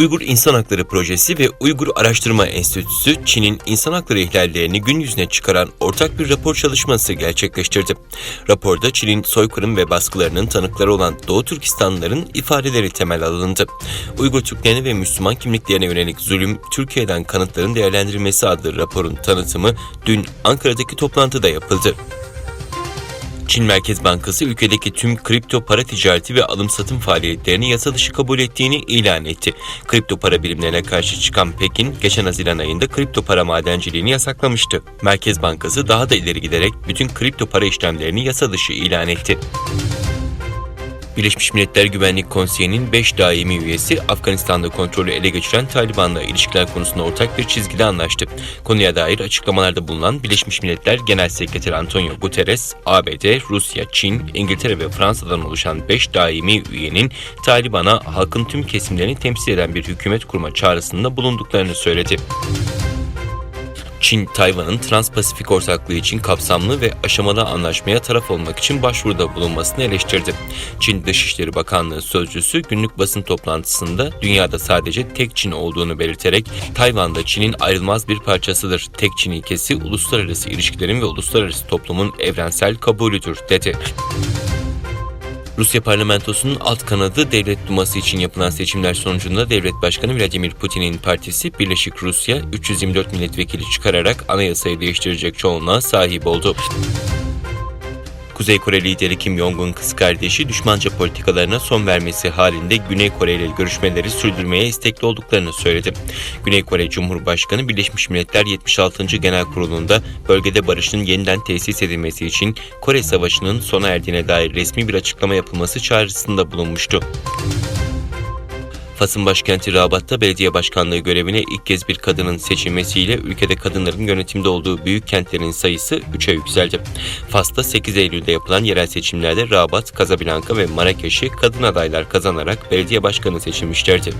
Uygur İnsan Hakları Projesi ve Uygur Araştırma Enstitüsü, Çin'in insan hakları ihlallerini gün yüzüne çıkaran ortak bir rapor çalışması gerçekleştirdi. Raporda Çin'in soykırım ve baskılarının tanıkları olan Doğu Türkistanlıların ifadeleri temel alındı. Uygur Türklerine ve Müslüman kimliklerine yönelik zulüm, Türkiye'den kanıtların değerlendirilmesi adlı raporun tanıtımı dün Ankara'daki toplantıda yapıldı. Çin Merkez Bankası ülkedeki tüm kripto para ticareti ve alım satım faaliyetlerini yasa dışı kabul ettiğini ilan etti. Kripto para birimlerine karşı çıkan Pekin, geçen Haziran ayında kripto para madenciliğini yasaklamıştı. Merkez Bankası daha da ileri giderek bütün kripto para işlemlerini yasa dışı ilan etti. Birleşmiş Milletler Güvenlik Konseyi'nin 5 daimi üyesi Afganistan'da kontrolü ele geçiren Taliban'la ilişkiler konusunda ortak bir çizgide anlaştı. Konuya dair açıklamalarda bulunan Birleşmiş Milletler Genel Sekreteri Antonio Guterres, ABD, Rusya, Çin, İngiltere ve Fransa'dan oluşan 5 daimi üyenin Taliban'a halkın tüm kesimlerini temsil eden bir hükümet kurma çağrısında bulunduklarını söyledi. Çin, Tayvan'ın Trans-Pasifik ortaklığı için kapsamlı ve aşamalı anlaşmaya taraf olmak için başvuruda bulunmasını eleştirdi. Çin Dışişleri Bakanlığı sözcüsü günlük basın toplantısında dünyada sadece tek Çin olduğunu belirterek Tayvan da Çin'in ayrılmaz bir parçasıdır. Tek Çin ilkesi uluslararası ilişkilerin ve uluslararası toplumun evrensel kabulüdür dedi. Rusya parlamentosunun alt kanadı Devlet Duması için yapılan seçimler sonucunda Devlet Başkanı Vladimir Putin'in partisi Birleşik Rusya 324 milletvekili çıkararak anayasayı değiştirecek çoğunluğa sahip oldu. Kuzey Kore lideri Kim Jong-un kız kardeşi düşmanca politikalarına son vermesi halinde Güney Kore ile görüşmeleri sürdürmeye istekli olduklarını söyledi. Güney Kore Cumhurbaşkanı Birleşmiş Milletler 76. Genel Kurulu'nda bölgede barışın yeniden tesis edilmesi için Kore Savaşı'nın sona erdiğine dair resmi bir açıklama yapılması çağrısında bulunmuştu. Fas'ın başkenti Rabat'ta belediye başkanlığı görevine ilk kez bir kadının seçilmesiyle ülkede kadınların yönetimde olduğu büyük kentlerin sayısı 3'e yükseldi. Fas'ta 8 Eylül'de yapılan yerel seçimlerde Rabat, Casablanca ve Marrakeş'i kadın adaylar kazanarak belediye başkanı seçilmişlerdi.